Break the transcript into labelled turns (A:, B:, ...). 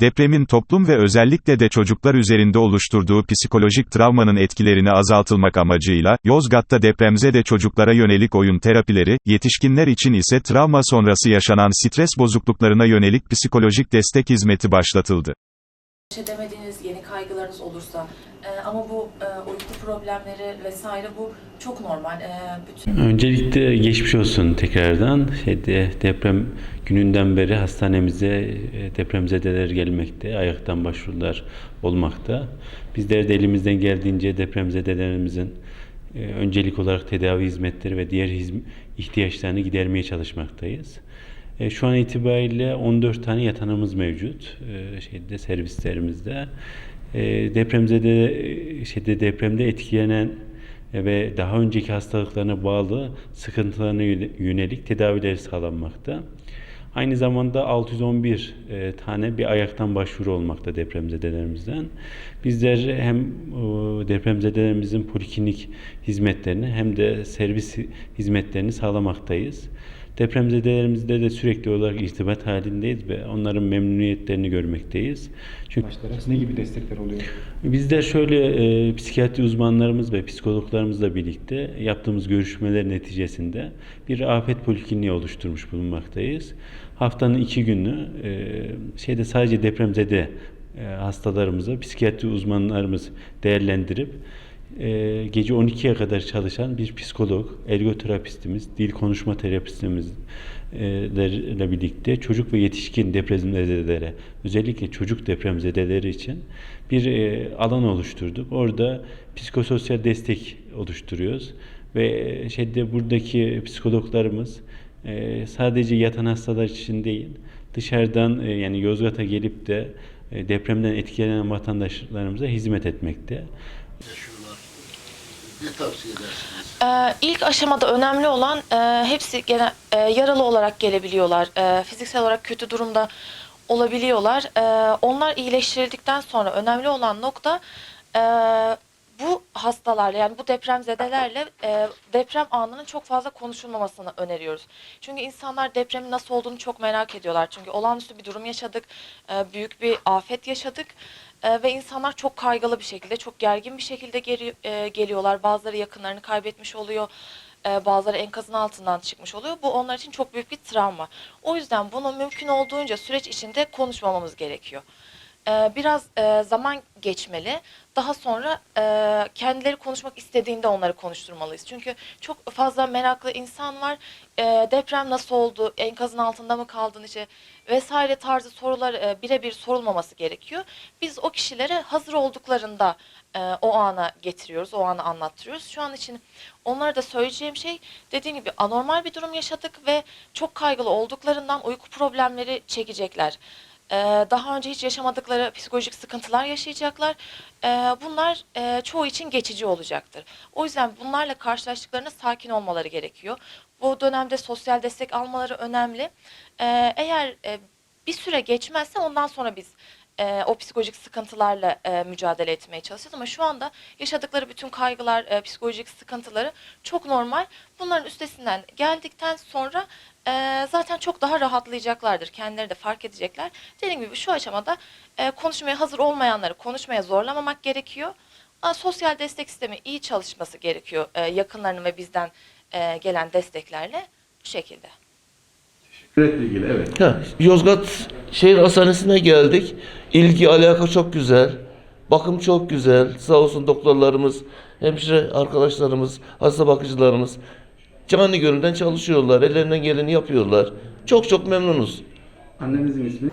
A: Depremin toplum ve özellikle de çocuklar üzerinde oluşturduğu psikolojik travmanın etkilerini azaltılmak amacıyla, Yozgat'ta depremzede çocuklara yönelik oyun terapileri, yetişkinler için ise travma sonrası yaşanan stres bozukluklarına yönelik psikolojik destek hizmeti başlatıldı.
B: Baş edemediğiniz yeni kaygılarınız olursa e, ama bu e, uyku problemleri vesaire bu çok normal. E, bütün
C: Öncelikle geçmiş olsun tekrardan. Şeyde deprem gününden beri hastanemize e, depremzedeler gelmekte, ayaktan başvurular olmakta. Bizler de elimizden geldiğince depremzedelerimizin e, öncelik olarak tedavi hizmetleri ve diğer ihtiyaçlarını gidermeye çalışmaktayız. E, Şu an itibariyle 14 tane yatanımız mevcut e, şeyde servislerimizde. E, Depremzede e, şeyde depremde etkilenen ve daha önceki hastalıklarına bağlı sıkıntılarına yöne- yönelik tedavileri sağlanmakta. Aynı zamanda 611 e, tane bir ayaktan başvuru olmakta depremzedelerimizden. Bizler hem depremzedelerimizin poliklinik hizmetlerini hem de servis hizmetlerini sağlamaktayız. Depremzedelerimizle de sürekli olarak irtibat halindeyiz ve onların memnuniyetlerini görmekteyiz. Çünkü
D: Başlara ne gibi destekler oluyor?
C: Bizler şöyle e, psikiyatri uzmanlarımız ve psikologlarımızla birlikte yaptığımız görüşmeler neticesinde bir afet polikliniği oluşturmuş bulunmaktayız. Haftanın iki günü e, şeyde sadece depremzede e, hastalarımıza psikiyatri uzmanlarımız değerlendirip e, gece 12'ye kadar çalışan bir psikolog, ergoterapistimiz, dil konuşma terapistimiz e, birlikte çocuk ve yetişkin depremzedelere, özellikle çocuk depremzedeleri için bir e, alan oluşturduk. Orada psikososyal destek oluşturuyoruz ve e, şeyde buradaki psikologlarımız sadece yatan hastalar için değil, dışarıdan e, yani Yozgat'a gelip de depremden etkilenen vatandaşlarımıza hizmet etmekte.
E: yaşıyorlar? Ne tavsiye edersiniz?
B: Ee, ilk aşamada önemli olan e, hepsi gene e, yaralı olarak gelebiliyorlar. E, fiziksel olarak kötü durumda olabiliyorlar. E, onlar iyileştirildikten sonra önemli olan nokta e, bu hastalarla yani bu depremzedelerle e, deprem anının çok fazla konuşulmamasını öneriyoruz. Çünkü insanlar depremin nasıl olduğunu çok merak ediyorlar. Çünkü olağanüstü bir durum yaşadık, e, büyük bir afet yaşadık. Ee, ve insanlar çok kaygılı bir şekilde, çok gergin bir şekilde geri, e, geliyorlar. Bazıları yakınlarını kaybetmiş oluyor. e, bazıları enkazın altından çıkmış oluyor. Bu onlar için çok büyük bir travma. O yüzden bunu mümkün olduğunca süreç içinde konuşmamamız gerekiyor. Ee, biraz e, zaman geçmeli. Daha sonra e, kendileri konuşmak istediğinde onları konuşturmalıyız. Çünkü çok fazla meraklı insan var. E, deprem nasıl oldu? Enkazın altında mı kaldın işte vesaire tarzı sorular birebir sorulmaması gerekiyor. Biz o kişilere hazır olduklarında o ana getiriyoruz, o anı anlattırıyoruz. Şu an için onlara da söyleyeceğim şey dediğim gibi anormal bir durum yaşadık ve çok kaygılı olduklarından uyku problemleri çekecekler. Ee, daha önce hiç yaşamadıkları psikolojik sıkıntılar yaşayacaklar. Ee, bunlar e, çoğu için geçici olacaktır. O yüzden bunlarla karşılaştıklarında sakin olmaları gerekiyor. Bu dönemde sosyal destek almaları önemli. Ee, eğer e, bir süre geçmezse ondan sonra biz e, o psikolojik sıkıntılarla e, mücadele etmeye çalışacağız. Ama şu anda yaşadıkları bütün kaygılar, e, psikolojik sıkıntıları çok normal. Bunların üstesinden geldikten sonra e, zaten çok daha rahatlayacaklardır. Kendileri de fark edecekler. Dediğim gibi şu aşamada e, konuşmaya hazır olmayanları konuşmaya zorlamamak gerekiyor. Aa, sosyal destek sistemi iyi çalışması gerekiyor e, yakınlarının ve bizden e, gelen desteklerle bu şekilde.
F: Üretle ilgili evet.
G: Ha, Yozgat Şehir Hastanesi'ne geldik. İlgi alaka çok güzel. Bakım çok güzel. Sağ olsun doktorlarımız, hemşire arkadaşlarımız, hasta bakıcılarımız canı gönülden çalışıyorlar. Ellerinden geleni yapıyorlar. Çok çok memnunuz.
F: Annenizin ismi?